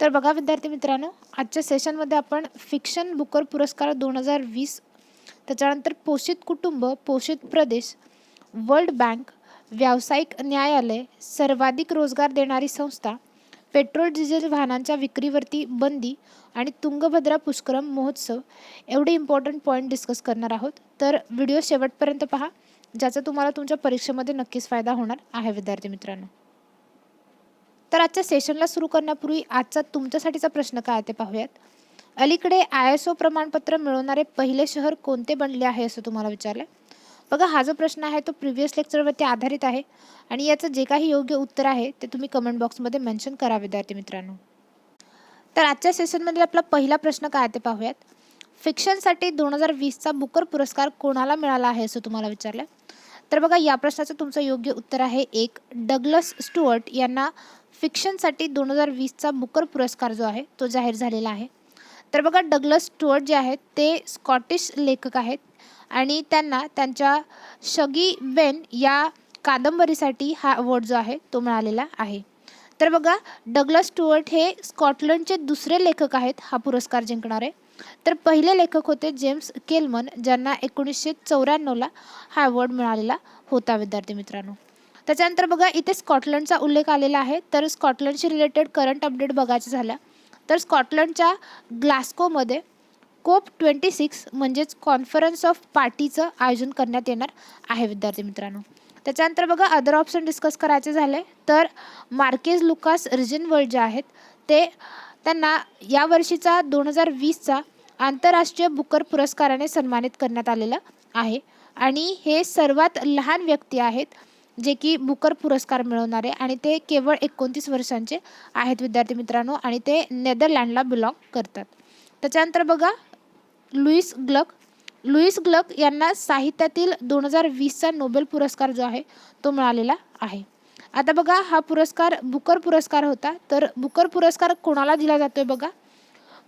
तर बघा विद्यार्थी मित्रांनो आजच्या सेशनमध्ये आपण फिक्शन बुकर पुरस्कार दोन हजार वीस त्याच्यानंतर पोषित कुटुंब पोषित प्रदेश वर्ल्ड बँक व्यावसायिक न्यायालय सर्वाधिक रोजगार देणारी संस्था पेट्रोल डिझेल वाहनांच्या विक्रीवरती बंदी आणि तुंगभद्रा पुष्करम महोत्सव एवढे इम्पॉर्टंट पॉईंट डिस्कस करणार आहोत. तर व्हिडिओ शेवटपर्यंत पहा ज्याचा तुम्हाला तुमच्या परीक्षेमध्ये नक्कीच फायदा होणार आहे विद्यार्थी मित्रांनो. तर आजच्या सेशनला सुरू करण्यापूर्वी आजचा तुमच्यासाठीचा प्रश्न काय आहे ते पाहूयात. अलीकडे आय एस ओ प्रमाणपत्र मिळवणारे पहिले शहर कोणते बनले आहे असं तुम्हाला विचारलं बघा हा जो प्रश्न आहे तो प्रिव्हियस लेक्चरवरती आधारित आहे आणि याचं जे काही योग्य उत्तर आहे ते तुम्ही कमेंट बॉक्समध्ये मेन्शन करा विद्यार्थी मित्रांनो. तर आजच्या सेशनमध्ये आपला पहिला प्रश्न काय आहे ते पाहूयात. फिक्शनसाठी दोन हजार वीसचा बुकर पुरस्कार कोणाला मिळाला आहे असं तुम्हाला विचारलं तर बघा या प्रश्नाचं तुमचं योग्य उत्तर आहे एक डगलस स्टुअर्ट यांना फिक्शनसाठी दोन हजार वीसचा बुकर पुरस्कार जो आहे तो जाहीर झालेला आहे. तर बघा डगलस स्टुअर्ट जे आहेत ते स्कॉटिश लेखक आहेत आणि त्यांना त्यांच्या शगी बेन या कादंबरीसाठी हा अवॉर्ड जो आहे तो मिळालेला आहे. तर बघा डगलस स्टुअर्ट हे स्कॉटलंडचे दुसरे लेखक आहेत हा पुरस्कार जिंकणारे. तर पहिले लेखक होते जेम्स केलमन ज्यांना एकोणीसशे चौऱ्याण्णवला हा अवॉर्ड मिळालेला होता विद्यार्थी मित्रांनो. त्याच्यानंतर बघा इथे स्कॉटलंडचा उल्लेख आलेला आहे. तर स्कॉटलंडशी रिलेटेड करंट अपडेट बघायचं झालं तर स्कॉटलंडच्या ग्लास्कोमध्ये कोप ट्वेंटी सिक्स म्हणजेच कॉन्फरन्स ऑफ पार्टीचं आयोजन करण्यात येणार आहे विद्यार्थी मित्रांनो. त्याच्यानंतर बघा अदर ऑप्शन डिस्कस करायचे झाले तर मार्केज लुकास रिजन वर्ल्ड जे आहेत ते त्यांना या वर्षीचा दोन हजार वीसचा आंतरराष्ट्रीय बुकर पुरस्काराने सन्मानित करण्यात आलेलं आहे. आणि हे सर्वात लहान व्यक्ती आहेत जे की बुकर पुरस्कार मिळवणारे आणि ते केवळ एकोणतीस वर्षांचे आहेत विद्यार्थी मित्रांनो आणि ते नेदरलँडला बिलॉंग करतात. त्याच्यानंतर बघा लुईस ग्लक. लुईस ग्लक यांना साहित्यातील दोन हजार वीसचा नोबेल पुरस्कार जो आहे तो मिळालेला आहे. आता बघा हा पुरस्कार बुकर पुरस्कार होता. तर बुकर पुरस्कार कोणाला दिला जातोय बघा?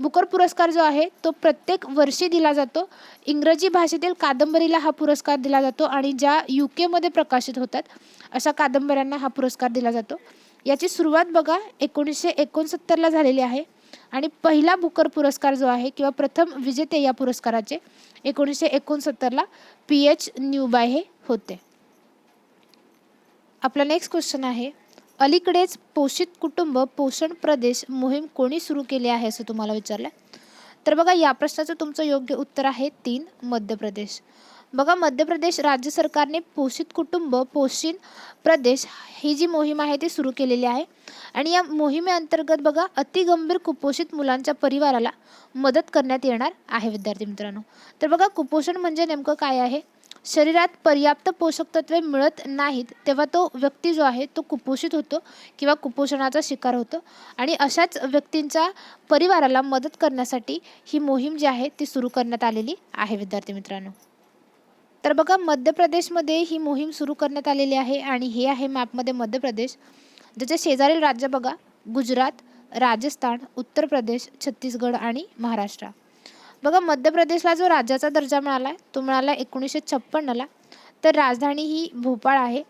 बुकर पुरस्कार जो आहे तो प्रत्येक वर्षी दिला जातो. इंग्रजी भाषेतील कादंबरीला हा पुरस्कार दिला जातो आणि ज्या यू केमध्ये प्रकाशित होतात अशा कादंबऱ्यांना हा पुरस्कार दिला जातो. याची सुरुवात बघा एकोणीसशे एकोणसत्तरला झालेली आहे आणि पहिला बुकर पुरस्कार जो आहे किंवा प्रथम विजेते या पुरस्काराचे एकोणीसशे एकोणसत्तरला पी एच न्यूबाय हे होते. आपला नेक्स्ट क्वेश्चन आहे अलीकडेच पोषित कुटुंब पोषण प्रदेश मोहीम कोणी सुरू केली आहे असं तुम्हाला विचारलं? तर बघा या प्रश्नाचं तुमचं योग्य उत्तर आहे तीन मध्य प्रदेश. बघा मध्य प्रदेश राज्य सरकारने पोषित कुटुंब पोषित प्रदेश ही जी मोहीम आहे ती सुरू केलेली आहे. आणि या मोहिमेअंतर्गत बघा अतिगंभीर कुपोषित मुलांच्या परिवाराला मदत करण्यात येणार आहे विद्यार्थी मित्रांनो. तर बघा कुपोषण म्हणजे नेमकं काय आहे? शरीरात पर्याप्त पोषक तत्वे मिळत नाहीत तेव्हा तो व्यक्ती जो आहे तो कुपोषित होतो किंवा कुपोषणाचा शिकार होतो. आणि अशाच व्यक्तींच्या परिवाराला मदत करण्यासाठी ही मोहीम जी आहे ती सुरू करण्यात आलेली आहे विद्यार्थी मित्रांनो. तर बघा मध्य प्रदेशमध्ये ही मोहीम सुरू करण्यात आलेली आहे आणि हे आहे मॅपमध्ये मध्य प्रदेश. ज्याचे शेजारील राज्य बघा गुजरात राजस्थान उत्तर प्रदेश छत्तीसगड आणि महाराष्ट्र. बघा मध्य प्रदेशला जो राज्याचा दर्जा मिळाला आहे तो मिळाला एकोणीसशे छप्पन्नला तर राजधानी ही भोपाळ आहे.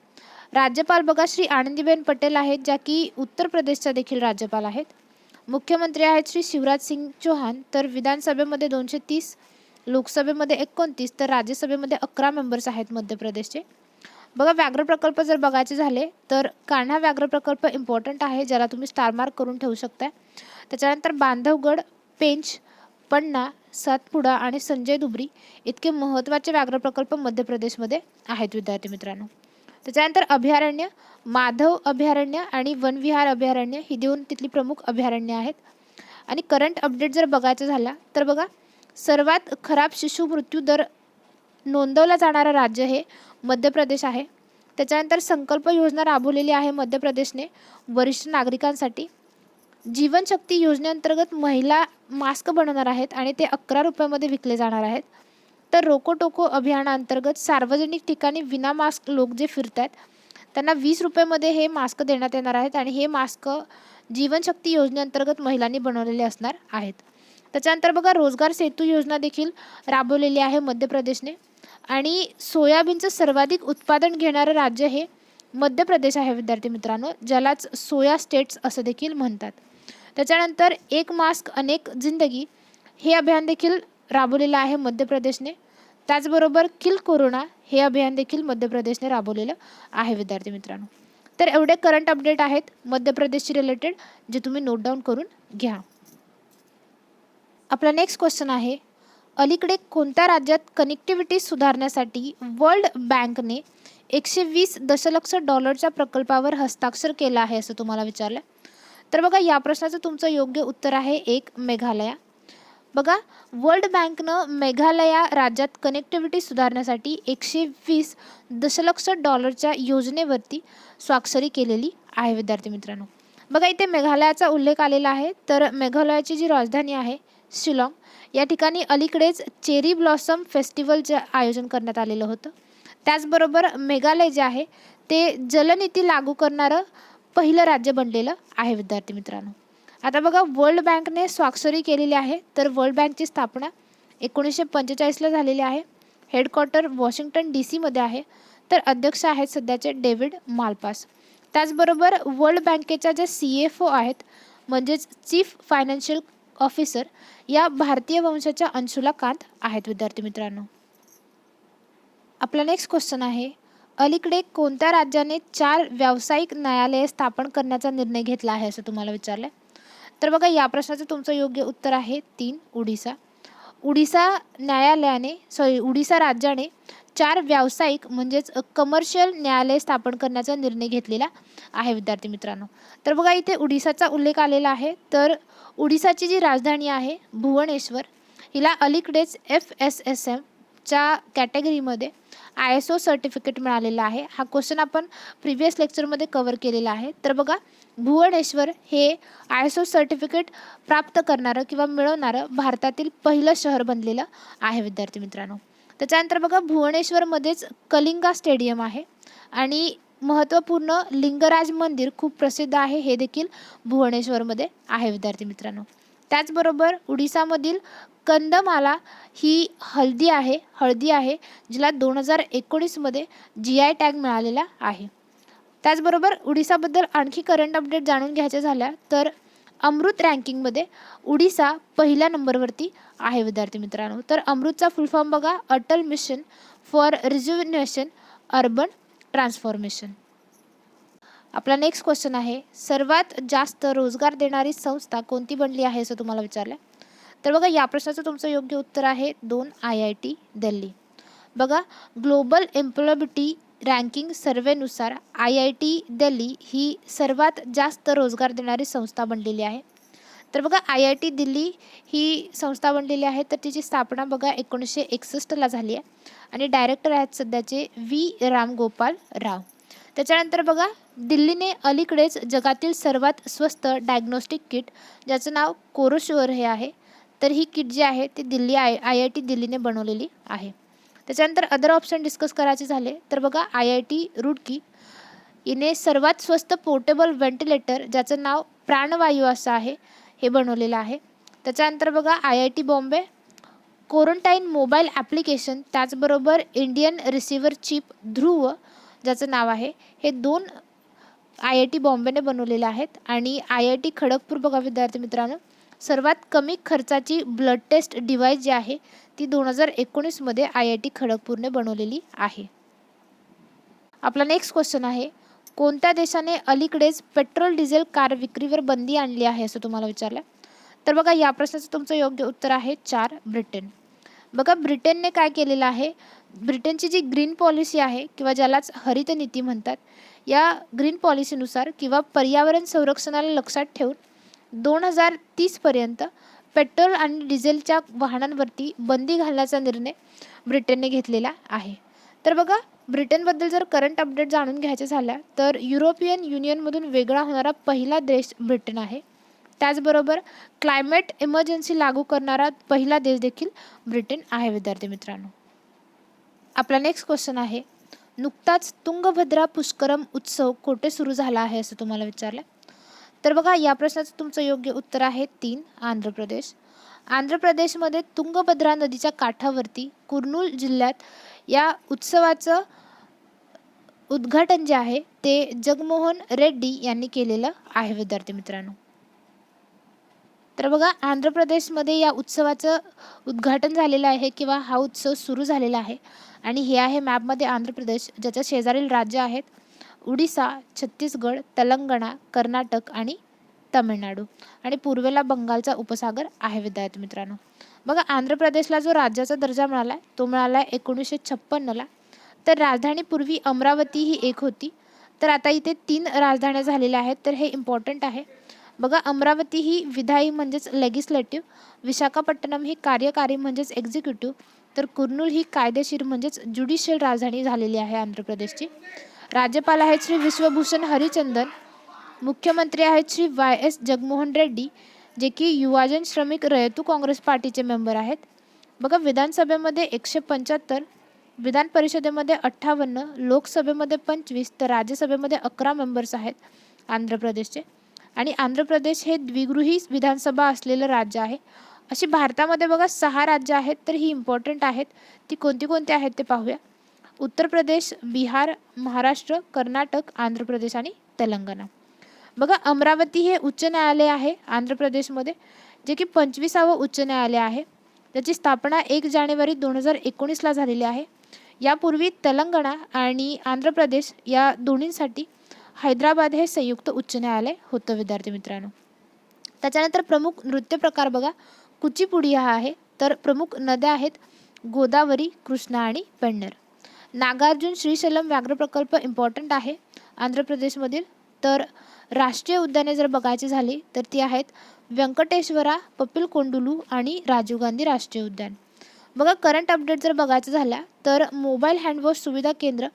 राज्यपाल बघा श्री आनंदीबेन पटेल आहेत ज्या की उत्तर प्रदेशच्या देखील राज्यपाल आहेत. मुख्यमंत्री आहेत श्री शिवराज सिंग चौहान तर विधानसभेमध्ये दोनशे तीस लोकसभेमध्ये एकोणतीस तर राज्यसभेमध्ये अकरा मेंबर्स आहेत मध्य प्रदेशचे. बघा व्याघ्र प्रकल्प जर बघायचे झाले तर कान्हा व्याघ्र प्रकल्प इम्पॉर्टंट आहे ज्याला तुम्ही स्टार मार्क करून ठेवू शकता त्याच्यानंतर बांधवगड पेंच पन्ना सातपुडा आणि संजय दुबरी इतके महत्त्वाचे व्याघ्र प्रकल्प मध्य प्रदेशमध्ये आहेत विद्यार्थी मित्रांनो. त्याच्यानंतर अभयारण्य माधव अभयारण्य आणि वनविहार अभयारण्य ही दोन तिथली प्रमुख अभयारण्य आहेत. आणि करंट अपडेट जर बघायचं झाला तर बघा सर्वात खराब शिशु मृत्यू दर नोंदवला जाणारं राज्य हे मध्य प्रदेश आहे. त्याच्यानंतर संकल्प योजना राबवलेली आहे मध्य प्रदेशने वरिष्ठ नागरिकांसाठी. जीवनशक्ती योजनेअंतर्गत महिला मास्क बनवणार आहेत आणि ते अकरा रुपयामध्ये विकले जाणार आहेत. तर रोको टोको अभियानाअंतर्गत सार्वजनिक ठिकाणी विना मास्क लोक जे फिरत आहेत त्यांना वीस रुपयामध्ये हे मास्क देण्यात येणार आहेत आणि हे मास्क जीवनशक्ती योजनेअंतर्गत महिलांनी बनवलेले असणार आहेत. त्याच्यानंतर बघा रोजगार सेतू योजना देखील राबवलेली आहे मध्य प्रदेशने आणि सोयाबीनचं सर्वाधिक उत्पादन घेणारं राज्य हे मध्य प्रदेश आहे विद्यार्थी मित्रांनो ज्यालाच सोया स्टेट्स असं देखील म्हणतात. त्याच्यानंतर एक मास्क अनेक जिंदगी हे अभियान देखील राबवलेलं आहे मध्य प्रदेशने त्याचबरोबर किल कोरोना हे अभियान देखील मध्य प्रदेशने राबवलेलं आहे विद्यार्थी मित्रांनो. तर एवढे करंट अपडेट आहेत मध्य प्रदेशशी रिलेटेड जे तुम्ही नोट डाऊन करून घ्या. आपला नेक्स्ट क्वेश्चन आहे अलीकडे कोणत्या राज्यात कनेक्टिव्हिटी सुधारण्यासाठी वर्ल्ड बँकने एकशे वीस दशलक्ष डॉलरच्या प्रकल्पावर हस्ताक्षर केला आहे असं तुम्हाला विचारलं? तर बघा या प्रश्नाचं तुमचं योग्य उत्तर आहे एक मेघालया. बघा वर्ल्ड बँकनं मेघालया राज्यात कनेक्टिव्हिटी सुधारण्यासाठी एकशे वीस दशलक्ष डॉलरच्या योजनेवरती स्वाक्षरी केलेली आहे विद्यार्थी मित्रांनो. बघा इथे मेघालयाचा उल्लेख आलेला आहे. तर मेघालयाची जी राजधानी आहे शिलाँग या ठिकाणी अलीकडेच चेरी ब्लॉसम फेस्टिवलचं आयोजन करण्यात आलेलं होतं. त्याचबरोबर मेघालय जे आहे ते जलनीती लागू करणारं पहिलं राज्य बनलेलं आहे विद्यार्थी मित्रांनो. आता बघा वर्ल्ड बँकने स्वाक्षरी केलेली आहे. तर वर्ल्ड बँकची स्थापना एकोणीसशे पंचेचाळीसला झालेली आहे. हेडक्वार्टर वॉशिंग्टन डी सीमध्ये आहे. तर अध्यक्ष आहेत सध्याचे डेव्हिड मालपास. त्याचबरोबर वर्ल्ड बँकेच्या ज्या सी एफ ओ आहेत म्हणजेच चीफ फायनान्शियल ऑफिसर या भारतीय वंशाच्या अंशुला कांत आहेत विद्यार्थी मित्रांनो. आपला नेक्स्ट क्वेश्चन आहे अलीकडे कोणत्या राज्याने चार व्यावसायिक न्यायालये स्थापन करण्याचा निर्णय घेतला आहे असं तुम्हाला विचारलं तर बघा या प्रश्नाचं तुमचं योग्य उत्तर आहे तीन उडीसा उडीसा न्यायालयाने सॉरी उडीसा राज्याने चार व्यावसायिक म्हणजेच कमर्शियल न्यायालय स्थापन करण्याचा निर्णय घेतलेला आहे विद्यार्थी मित्रांनो. तर बघा इथे उडीसाचा उल्लेख आलेला आहे. तर उडीसाची जी राजधानी आहे भुवनेश्वर हिला अलीकडेच एफ एस एस एमच्या कॅटेगरीमध्ये आय एस ओ सर्टिफिकेट मिळालेलं आहे. हा क्वेश्चन आपण प्रिव्हियस लेक्चरमध्ये कवर केलेला आहे. तर बघा भुवनेश्वर हे आय एस ओ सर्टिफिकेट प्राप्त करणारं किंवा मिळवणारं भारतातील पहिलं शहर बनलेलं आहे विद्यार्थी मित्रांनो. त्याच्यानंतर बघा भुवनेश्वरमध्येच कलिंगा स्टेडियम आहे आणि महत्त्वपूर्ण लिंगराज मंदिर खूप प्रसिद्ध आहे हे देखील भुवनेश्वरमध्ये आहे विद्यार्थी मित्रांनो. त्याचबरोबर उडीसामधील कंदमाला ही हल्दी आहे हळदी आहे जिला दोन हजार एकोणीसमध्ये जी आय टॅग मिळालेला आहे. त्याचबरोबर उडिसाबद्दल आणखी करंट अपडेट जाणून घ्यायचे झाल्या तर अमृत रँकिंगमध्ये उडिसा पहिल्या नंबरवरती आहे विद्यार्थी मित्रांनो. तर अमृतचा फुल फॉर्म बघा Atal mission for rejuvenation urban transformation आपला नेक्स्ट क्वेश्चन आहे सर्वात जास्त रोजगार देणारी संस्था कोणती बनली आहे असं तुम्हाला विचारलं? तर बघा या प्रश्नाचं तुमचं योग्य उत्तर आहे दोन आय आय टी दिल्ली. बघा ग्लोबल एम्प्लॉयबिलिटी रँकिंग सर्वेनुसार आय आय टी दिल्ली ही सर्वात जास्त रोजगार देणारी संस्था बनलेली आहे. तर बघा आय आय टी दिल्ली ही संस्था बनलेली आहे तर तिची स्थापना बघा एकोणीसशे एकसष्टला झाली आहे. आणि डायरेक्टर आहेत सध्याचे व्ही रामगोपाल राव. त्याच्यानंतर बघा दिल्लीने अलीकडेच जगातील सर्वात स्वस्त डायग्नोस्टिक किट ज्याचं नाव कोरोश्युअर हे आहे तर ही किट जी आहे ती Delhi I I I T दिल्लीने बनवलेली आहे. त्याच्यानंतर अदर ऑप्शन डिस्कस करायचे झाले तर बघा आय आय टी रुडकी हिने सर्वात स्वस्त पोर्टेबल व्हेंटिलेटर ज्याचं नाव प्राणवायू असं आहे हे बनवलेलं आहे. त्याच्यानंतर बघा I I T Bombay quarantine mobile application त्याचबरोबर इंडियन रिसिव्हर चिप ध्रुव ज्याचं नाव आहे हे दोन आय आय टी बॉम्बेने बनवलेले आहेत. आणि आय आय टी खडगपूर बघा विद्यार्थी मित्रांनो सर्वात कमी खर्चाची ब्लड टेस्ट डिव्हाइस जी आहे ती दोन हजार एकोणीसमध्ये आय आय टी खडगपूरने बनवलेली आहे. आपला नेक्स्ट क्वेश्चन आहे कोणत्या देशाने अलीकडेच पेट्रोल डिझेल कार विक्रीवर बंदी आणली आहे असं तुम्हाला विचारलं? तर बघा या प्रश्नाचं तुमचं योग्य उत्तर आहे चार ब्रिटन. बघा ब्रिटनने काय केलेलं आहे? ब्रिटनची जी ग्रीन पॉलिसी आहे किंवा ज्यालाच हरित नीती म्हणतात या ग्रीन पॉलिसीनुसार किंवा पर्यावरण संरक्षणाला लक्षात ठेवून दोन हजार तीसपर्यंत पेट्रोल आणि डिझेलच्या वाहनांवरती बंदी घालण्याचा निर्णय ब्रिटनने घेतलेला आहे. तर बघा ब्रिटनबद्दल जर करंट अपडेट जाणून घ्यायचं झाल्या तर युरोपियन युनियनमधून वेगळा होणारा पहिला देश ब्रिटन आहे. त्याचबरोबर क्लायमेट इमर्जन्सी लागू करणारा पहिला देश देखील ब्रिटन आहे विद्यार्थी मित्रांनो. आपला नेक्स्ट क्वेश्चन आहे नुकताच तुंगभद्रा पुष्करम उत्सव कोठे सुरू झाला आहे असं तुम्हाला विचारलं? तर बघा या प्रश्नाचं तुमचं योग्य उत्तर आहे तीन आंध्र प्रदेश. आंध्र प्रदेशमध्ये तुंगभद्रा नदीच्या काठावरती कुर्नूल जिल्ह्यात या उत्सवाचं उद्घाटन जे आहे ते जगमोहन रेड्डी यांनी केलेलं आहे विद्यार्थी मित्रांनो. तर बघा आंध्र प्रदेशमध्ये या उत्सवाचं उद्घाटन झालेलं आहे किंवा हा उत्सव सुरू झालेला आहे. आणि हे आहे मॅपमध्ये आंध्र प्रदेश ज्याच्या शेजारील राज्य आहेत. उडिसा छत्तीसगड तेलंगणा कर्नाटक आणि तमिळनाडू. आणि पूर्वेला बंगालचा उपसागर आहे विद्यार्थी मित्रांनो. बघा आंध्र प्रदेशला जो राज्याचा दर्जा मिळाला आहे तो मिळाला आहे एकोणीसशे छप्पन्नला. तर राजधानी पूर्वी अमरावती ही एक होती. तर आता इथे तीन राजधान्या झालेल्या आहेत तर हे इम्पॉर्टंट आहे. बघा अमरावती ही विधायी म्हणजेच लेगिस्लेटिव्ह विशाखापट्टणम ही कार्यकारी म्हणजेच एक्झिक्युटिव्ह तर कुर्नूल ही कायदेशीर म्हणजेच ज्युडिशियल राजधानी झालेली आहे आंध्र प्रदेशची. राज्यपाल आहेत श्री विश्वभूषण हरिचंदन मुख्यमंत्री आहेत श्री वाय एस जगमोहन रेड्डी जे की युवाजन श्रमिक रयतू काँग्रेस पार्टीचे मेंबर आहेत. बघा विधानसभेमध्ये एकशे पंच्याहत्तर विधान परिषदेमध्ये अठ्ठावन्न लोकसभेमध्ये पंचवीस तर राज्यसभेमध्ये अकरा मेंबर्स आहेत आंध्र प्रदेशचे. आणि आंध्र प्रदेश हे द्विगृही विधानसभा असलेलं राज्य आहे. अशी भारतामध्ये बघा सहा राज्य आहेत तर ही इम्पॉर्टंट आहेत. ती कोणती कोणती आहेत ते पाहूया. उत्तर प्रदेश बिहार महाराष्ट्र कर्नाटक आंध्र प्रदेश आणि तेलंगणा. बघा अमरावती हे उच्च न्यायालय आहे आंध्र प्रदेशमध्ये जे की पंचवीसावं उच्च न्यायालय आहे. त्याची स्थापना एक जानेवारी दोन हजार एकोणीसला झालेली आहे. यापूर्वी तेलंगणा आणि आंध्र प्रदेश या दोन्हींसाठी हैदराबाद हे संयुक्त उच्च न्यायालय होतं विद्यार्थी मित्रांनो. त्याच्यानंतर प्रमुख नृत्य प्रकार बघा. कुचिपुडी हा आहे. तर प्रमुख नद्या आहेत गोदावरी कृष्णा आणि पेन्नर नागार्जुन श्रीशैलम व्याघ्र प्रकल्प इम्पॉर्टंट आहे आंध्र प्रदेशमधील तर राष्ट्रीय उद्याने जर बघायची झाली तर ती आहेत व्यंकटेश्वरा पपिल कोंडुलू आणि राजीव गांधी राष्ट्रीय उद्यान. बघा करंट अपडेट जर बघायचं झाल्या तर मोबाईल हँडवॉश सुविधा केंद्र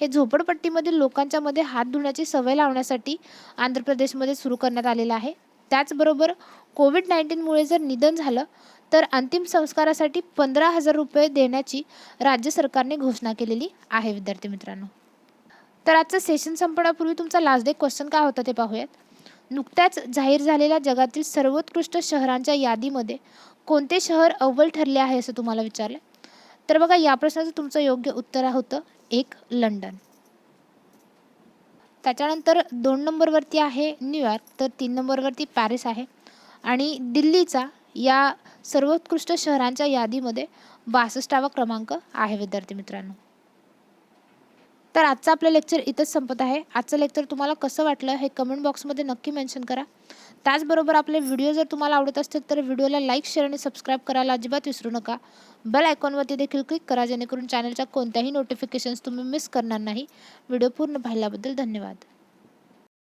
हे झोपडपट्टीमधील लोकांच्या मध्ये हात धुण्याची सवय लावण्यासाठी आंध्र प्रदेशमध्ये सुरू करण्यात आलेलं आहे. त्याचबरोबर कोविड नाईन्टीनमुळे जर निधन झालं तर अंतिम संस्कारासाठी पंधरा हजार रुपये देण्याची राज्य सरकारने घोषणा केलेली आहे विद्यार्थी मित्रांनो. तर आजचं सेशन संपण्यापूर्वी तुमचा लास्ट डे क्वेश्चन काय होता ते पाहूयात. नुकत्याच जाहीर झालेल्या जगातील सर्वोत्कृष्ट शहरांच्या यादीमध्ये कोणते शहर अव्वल ठरले आहे असं तुम्हाला विचारलं? तर बघा या प्रश्नाचं तुमचं योग्य उत्तर होतं एक लंडन. त्याच्यानंतर दोन नंबरवरती आहे न्यूयॉर्क तर तीन नंबरवरती पॅरिस आहे. आणि दिल्लीचा या सर्वोत्कृष्ट शहरांच्या यादीमध्ये बासष्टावा क्रमांक आहे विद्यार्थी मित्रांनो. तर आजचं आपलं लेक्चर इथंच संपत आहे. आजचं लेक्चर तुम्हाला कसं वाटलं हे कमेंट बॉक्समध्ये नक्की मेन्शन करा. त्याचबरोबर आपले व्हिडिओ जर तुम्हाला आवडत असतील तर व्हिडिओला लाईक शेअर आणि सबस्क्राईब करायला अजिबात विसरू नका. बेल आयकॉनवरती देखील क्लिक करा जेणेकरून चॅनलच्या कोणत्याही नोटिफिकेशन्स तुम्ही मिस करणार नाही. व्हिडिओ पूर्ण पाहिल्याबद्दल धन्यवाद.